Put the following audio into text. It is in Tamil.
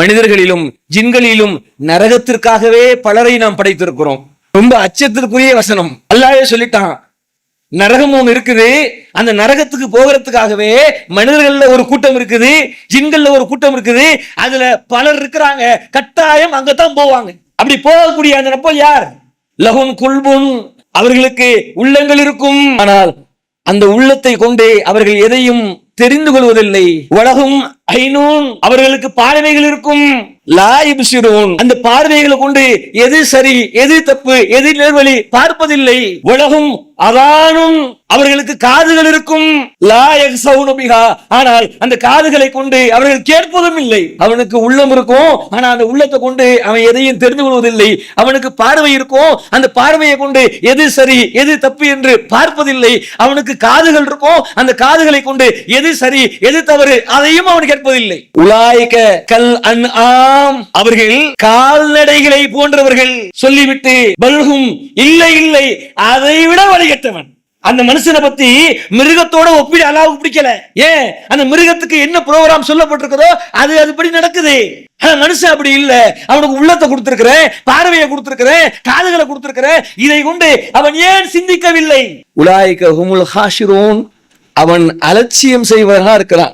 மனிதர்களிலும் ஜின்களிலும் நரகத்திற்காகவே பலரை நாம் படைத்திருக்கிறோம். ரொம்ப அச்சத்திற்குரிய வசனம். அல்லாவே சொல்லிட்டான் நரகம் ஒன்று இருக்குது அந்த நரகத்துக்கு போகிறதுக்காகவே மனிதர்கள்ல ஒரு கூட்டம் இருக்குது ஜின்கள்ல ஒரு கூட்டம் இருக்குது அதுல பலர் இருக்கிறாங்க கட்டாயம் அங்கதான் போவாங்க. அப்படி போகக்கூடிய அந்த நப்போ யார்? லஹும் குல்பும் அவர்களுக்கு உள்ளங்கள் இருக்கும். ஆனால் அந்த உள்ளத்தை கொண்டே அவர்கள் எதையும் தெரிந்து கொள்வதில்லை. உலகம் ஐநூன் அவர்களுக்கு பார்வைகள் இருக்கும். அந்த பார்வைகளை கொண்டு எது சரி எது தப்பு எது நேர்வழி பார்ப்பதில்லை. உலகம் அதானும் அவர்களுக்கு காதுகள் இருக்கும். லாயக் ஆனால் அந்த காதுகளை கொண்டு அவர்கள் கேட்பதும் இல்லை. அவனுக்கு உள்ளம் இருக்கும் ஆனா அந்த உள்ளத்தை கொண்டு அவன் எதையும் தெரிந்து கொள்வதில்லை. அவனுக்கு பார்வை இருக்கும் அந்த பார்வையை கொண்டு எது சரி எது தப்பு என்று பார்ப்பதில்லை. அவனுக்கு காதுகள் இருக்கும் அந்த காதுகளை கொண்டு எது சரி எது தவறு அதையும் அவன் கேட்பதில்லை. உலாய்க கல் அன் ஆம் அவர்கள் கால்நடைகளை போன்றவர்கள் சொல்லிவிட்டு பல்கும் இல்லை இல்லை அதை விட வழிகட்டவன் அந்த மனுஷனை பத்தி மிருகத்தோட ஒப்பிட அலாவு பிடிக்கல. ஏன்? அந்த மிருகத்துக்கு என்ன ப்ரோக்ராம் சொல்லப்பட்டிருக்கிறதோ அது அதுபடி நடக்குது. மனுஷன் அப்படி இல்ல. அவனுக்கு உள்ளத்தை கொடுத்திருக்கிறேன் பார்வையை கொடுத்திருக்கிறேன் காதுகளை கொடுத்திருக்கிறேன் இதை கொண்டு அவன் ஏன் சிந்திக்கவில்லை? உலாய்க ஹுமுல் ஹாஷிரோன். அவன் அலட்சியம் செய்வதா இருக்கிறான்.